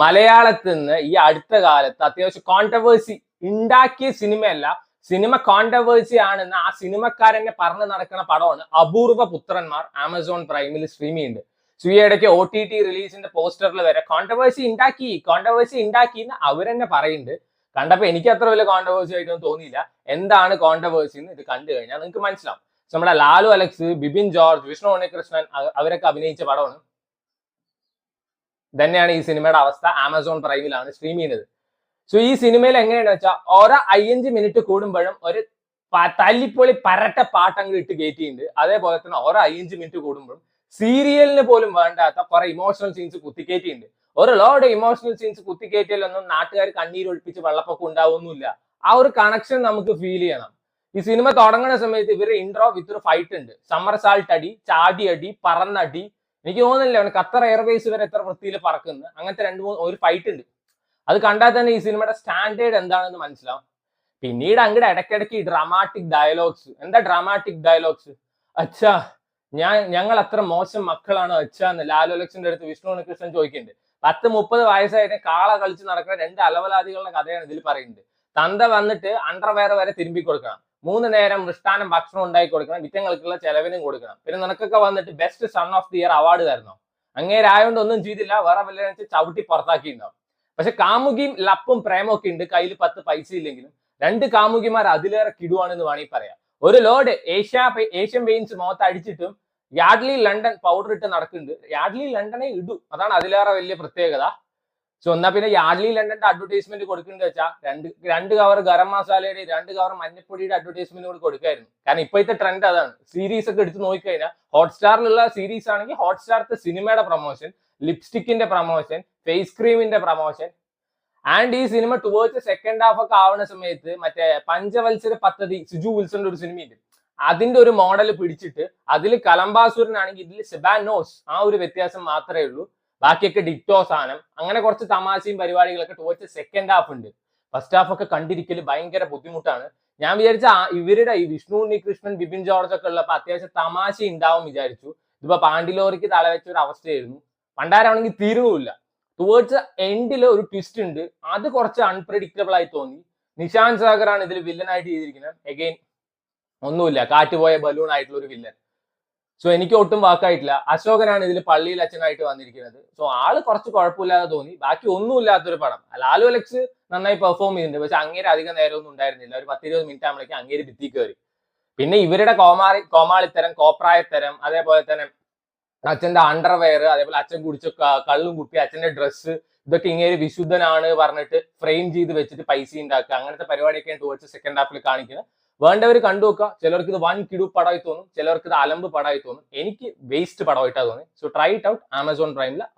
മലയാളത്തിൽ നിന്ന് ഈ അടുത്ത കാലത്ത് അത്യാവശ്യം കോൺട്രവേഴ്സി ഉണ്ടാക്കിയ സിനിമയല്ല. സിനിമ കോൺട്രവേഴ്സി ആണെന്ന് ആ സിനിമക്കാരനെ പറഞ്ഞു നടക്കുന്ന പടമാണ് അപൂർവ പുത്രന്മാർ ആമസോൺ പ്രൈമിൽ സ്ട്രീം ചെയ്യുന്നുണ്ട്. സോ ഈ ഇടയ്ക്ക് ഒ ടി ടി റിലീസിന്റെ പോസ്റ്ററിൽ വരെ കോൺട്രവേഴ്സി ഉണ്ടാക്കി കോൺട്രവേഴ്സി ഉണ്ടാക്കി എന്ന് അവരെന്നെ പറയുന്നുണ്ട്. കണ്ടപ്പോ എനിക്ക് അത്ര വലിയ കോൺട്രവേഴ്സി ആയിട്ടൊന്നും തോന്നിയില്ല. എന്താണ് കോൺട്രവേഴ്സി എന്ന് ഇത് കണ്ടു കഴിഞ്ഞാൽ നിങ്ങൾക്ക് മനസ്സിലാവും. നമ്മുടെ ലാലു അലക്സ് ബിബിൻ ജോർജ് വിഷ്ണു ഉണ്ണികൃഷ്ണൻ അവരൊക്കെ അഭിനയിച്ച പടമാണ്. തന്നെയാണ് ഈ സിനിമയുടെ അവസ്ഥ. ആമസോൺ പ്രൈമിലാണ് സ്ട്രീം ചെയ്യുന്നത്. സോ ഈ സിനിമയിൽ എങ്ങനെയാണെന്ന് വെച്ചാൽ ഓരോ അയ്യഞ്ച് മിനിറ്റ് കൂടുമ്പോഴും ഒരു തല്ലിപ്പൊളി പരട്ട പാട്ടങ്ങൾ ഇട്ട് കയറ്റിയിട്ടുണ്ട് അതേപോലെ തന്നെ ഓരോ അയ്യഞ്ച് മിനിറ്റ് കൂടുമ്പോഴും സീരിയലിന് പോലും വേണ്ടാത്ത കുറെ ഇമോഷണൽ സീൻസ് കുത്തിക്കയറ്റിയിട്ടുണ്ട് ഒരു ലോഡ് ഇമോഷണൽ സീൻസ് കുത്തിക്കയറ്റിയാലൊന്നും നാട്ടുകാർ കണ്ണീരൊഴിപ്പിച്ച് വെള്ളപ്പൊക്കം ഉണ്ടാവുന്നില്ല. ആ ഒരു കണക്ഷൻ നമുക്ക് ഫീൽ ചെയ്യണം. ഈ സിനിമ തുടങ്ങുന്ന സമയത്ത് ഇവർ ഇൻട്രോ വിത്ത് ഒരു ഫൈറ്റ് ഉണ്ട്. സമ്മർ സാൾട്ട് അടി ചാടി അടി പറന്നടി എനിക്ക് തോന്നുന്നില്ല അവൻ ഖത്തർ എയർവേസ് വരെ എത്ര വൃത്തിയിൽ പറക്കുന്ന. അങ്ങനത്തെ രണ്ട് മൂന്ന് ഒരു ഫൈറ്റ് ഉണ്ട്. അത് കണ്ടാൽ തന്നെ ഈ സിനിമയുടെ സ്റ്റാൻഡേർഡ് എന്താണെന്ന് മനസ്സിലാവും. പിന്നീട് അങ്ങടെ ഇടയ്ക്കിടയ്ക്ക് ഡ്രാമാറ്റിക് ഡയലോഗ്സ് എന്താ ഡ്രാമാറ്റിക് ഡയലോഗ്സ് അച്ഛാ ഞാൻ ഞങ്ങൾ അത്ര മോശം മക്കളാണ് അച്ഛാ എന്ന് ലാലു ലക്ഷന്റെ അടുത്ത് വിഷ്ണു ഉണ്ണികൃഷ്ണൻ ചോദിക്കുന്നുണ്ട്. പത്ത് മുപ്പത് വയസ്സായിട്ട് കാള കളിച്ച് നടക്കുന്ന രണ്ട് അലവലാദികളുടെ കഥയാണ് ഇതിൽ പറയുന്നത്. തന്ത വന്നിട്ട് അണ്ടർവെയർ വരെ തിരുമ്പി കൊടുക്കണം മൂന്ന് നേരം വൃഷ്ടാനം ഭക്ഷണം ഉണ്ടാക്കി കൊടുക്കണം വിറ്റങ്ങൾക്കുള്ള ചെലവിനും കൊടുക്കണം. പിന്നെ നിനക്കൊക്കെ വന്നിട്ട് best son of the year award തരുന്നു? അങ്ങേരായോണ്ട് ഒന്നും ചെയ്തില്ല വേറെ വല്ല ചവിട്ടി പുറത്താക്കിയിട്ടുണ്ടാവും. പക്ഷെ കാമുകിയും ലപ്പും പ്രേമൊക്കെ ഉണ്ട് കയ്യിൽ പത്ത് പൈസ ഇല്ലെങ്കിലും രണ്ട് കാമുകിമാർ അതിലേറെ കിടുവാണെന്ന് വേണമെങ്കിൽ പറയാം. ഒരു ലോഡ് ഏഷ്യ ഏഷ്യൻ പെയിൻസ് മുഖത്ത് അടിച്ചിട്ടും യാഡ്ലി ലണ്ടൻ പൗഡർ ഇട്ട് നടക്കുന്നുണ്ട്. യാഡ്ലി ലണ്ടനെ ഇടൂ. അതാണ് അതിലേറെ വലിയ പ്രത്യേകത. സോ എന്നാ പിന്നെ യാഡ്ലി ലണ്ടന്റെ അഡ്വർടൈസ്മെന്റ് കൊടുക്കുന്നത് വെച്ചാൽ രണ്ട് രണ്ട് കവർ ഗരം മസാലയുടെ രണ്ട് കവർ മഞ്ഞപ്പൊടിയുടെ അഡ്വർടൈസ്മെന്റ് കൂടി കൊടുക്കായിരുന്നു. കാരണം ഇപ്പോഴത്തെ ട്രെൻഡ് അതാണ്. സീരീസ് ഒക്കെ എടുത്ത് നോക്കിക്കഴിഞ്ഞാൽ ഹോട്ട്സ്റ്റാറിലുള്ള സീരീസ് ആണെങ്കിൽ ഹോട്ട്സ്റ്റാറത്തെ സിനിമയുടെ പ്രൊമോഷൻ ലിപ്സ്റ്റിക്കിന്റെ പ്രൊമോഷൻ ഫേസ് ക്രീമിന്റെ പ്രൊമോഷൻ ആൻഡ് ഈ സിനിമ ടുവേർഡ്സ് സെക്കൻഡ് ഹാഫ് ഒക്കെ ആവുന്ന സമയത്ത് മറ്റേ പഞ്ചവത്സര പദ്ധതി സിജു വിൽസന്റെ ഒരു സിനിമയുണ്ട് അതിന്റെ ഒരു മോഡൽ പിടിച്ചിട്ട് അതിൽ കലംബാസൂരനാണെങ്കിൽ ഇതിൽ സെബാനോസ് ആ ഒരു വ്യത്യാസം മാത്രമേ ഉള്ളൂ. ബാക്കിയൊക്കെ ഡിറ്റോ സാധനം. അങ്ങനെ കുറച്ച് തമാശയും പരിപാടികളൊക്കെ ടുവേർഡ്സ് സെക്കൻഡ് ഹാഫ് ഉണ്ട്. ഫസ്റ്റ് ഹാഫ് ഒക്കെ കണ്ടിരിക്കൽ ഭയങ്കര ബുദ്ധിമുട്ടാണ്. ഞാൻ വിചാരിച്ച ഇവരുടെ ഈ വിഷ്ണു ഉണ്ണികൃഷ്ണൻ ബിപിൻ ജോർജ് ഒക്കെ ഉള്ളപ്പോ അത്യാവശ്യം തമാശ ഉണ്ടാവും വിചാരിച്ചു. ഇതിപ്പോ പാണ്ടിലോറിക്ക് തലവെച്ച ഒരു അവസ്ഥയായിരുന്നു. പണ്ടാരാണെങ്കിൽ തീരുവില്ല ടുവേർഡ്സ് എൻഡിൽ ഒരു ട്വിസ്റ്റ് ഉണ്ട്. അത് കുറച്ച് അൺപ്രഡിക്റ്റബിൾ ആയി തോന്നി. നിഷാൻ സാഗർ ആണ് ഇതിൽ വില്ലനായിട്ട് ചെയ്തിരിക്കുന്നത്. എഗെയിൻ ഒന്നുമില്ല. കാറ്റുപോയ ബലൂൺ ആയിട്ടുള്ള ഒരു വില്ലൻ സോ എനിക്ക് ഒട്ടും വാക്കായിട്ടില്ല. അശോകനാണ് ഇതിൽ പള്ളിയിൽ അച്ഛനായിട്ട് വന്നിരിക്കുന്നത്. സോ ആൾ കുറച്ച് കുഴപ്പമില്ലാതെ തോന്നി. ബാക്കി ഒന്നുമില്ലാത്തൊരു പടം. ലാലു അലക്സ് നന്നായി പെർഫോം ചെയ്യുന്നുണ്ട്. പക്ഷെ അങ്ങേര് അധികം നേരമൊന്നും ഉണ്ടായിരുന്നില്ല. ഒരു പത്തിരുപത് മിനിറ്റ് ആകുമ്പോഴേക്കും അങ്ങേര് ഭിത്തി കയറി. പിന്നെ ഇവരുടെ കോമാളി കോമാളിത്തരം കോപ്രായത്തരം അതേപോലെ തന്നെ അച്ഛന്റെ അണ്ടർവെയർ അതേപോലെ അച്ഛൻ കുടിച്ച കള്ളും കുപ്പി അച്ഛന്റെ ഡ്രസ്സ് ഇതൊക്കെ ഇങ്ങനെ വിശുദ്ധനാണ് പറഞ്ഞിട്ട് ഫ്രെയിം ചെയ്ത് വെച്ചിട്ട് പൈസ ഉണ്ടാക്കുക. അങ്ങനത്തെ പരിപാടിയൊക്കെയാണ് ടുവേർഡ്സ് സെക്കൻഡ് ഹാഫിൽ കാണിക്കുന്നത്. വേണ്ടവർ കണ്ടു നോക്കുക. ചിലർക്ക് ഇത് വൺ കിടു പടമായി തോന്നും. ചിലർക്ക് ഇത് അലമ്പ് പടമായി തോന്നും. എനിക്ക് വേസ്റ്റ് പടമായിട്ടാണ് തോന്നി so try it out Amazon പ്രൈമിൽ